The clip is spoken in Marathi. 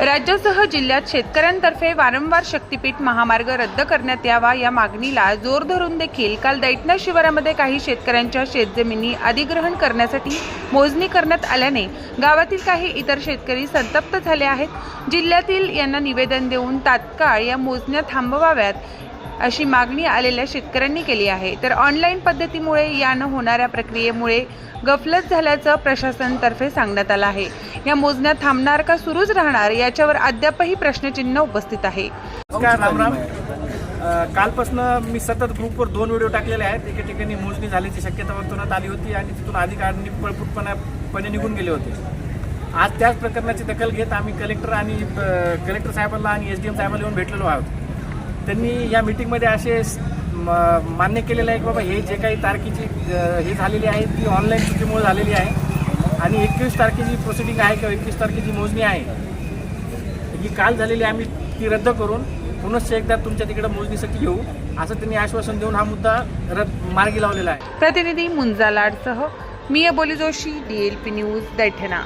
राज्यासह जिल्ह्यात शेतकऱ्यांतर्फे वारंवार शक्तीपीठ महामार्ग रद्द करण्यात यावा या मागणीला जोर धरून देखील काल दैठणा शिवारामध्ये काही शेतकऱ्यांच्या शेतजमिनी अधिग्रहण करण्यासाठी मोजणी करण्यात आल्याने गावातील काही इतर शेतकरी संतप्त झाले आहेत. जिल्ह्यातील यांना निवेदन देऊन तात्काळ या मोजण्या थांबवाव्यात अशी मागणी आलेल्या शेतकऱ्यांनी केली आहे. तर ऑनलाईन पद्धतीमुळे यानं होणाऱ्या प्रक्रियेमुळे गफलत झाल्याचं प्रशासनातर्फे सांगण्यात आलं आहे. या मोजण्या थांबणार का सुरूच राहणार? याच्यावर अद्यापही प्रश्नचिन्ह उपस्थित आहे. कालपासून मी सतत ग्रुपवर दोन व्हिडिओ टाकलेले आहेत. एके ठिकाणी मोजणी झाल्याची शक्यता वर्तवण्यात आली होती आणि तिथून अधिकाऱ्यांनी पळपुटपणापणे निघून गेले होते. आज त्याच प्रकरणाची दखल घेत आम्ही कलेक्टर आणि कलेक्टर साहेबांना आणि एस डी एम साहेबांना येऊन भेटलेलो आहोत. त्यांनी या मिटिंगमध्ये असे म- मान्य केलेलं आहे की बाबा हे जे काही तारखेची हे झालेली आहे ती ऑनलाईन चुकीमुळे झालेली आहे. आणि एकवीस तारखेची प्रोसिडिंग आहे किंवा एकवीस तारखेची मोजणी आहे ही काल झालेली आम्ही ती रद्द करून पुनश्च एकदा तुमच्या तिकडे मोजणीसाठी घेऊ असं त्यांनी आश्वासन देऊन हा मुद्दा रद्द मार्गी लावलेला आहे. प्रतिनिधी मुंजा लाडसह मी बोली जोशी डीएलपी न्यूज दैठणा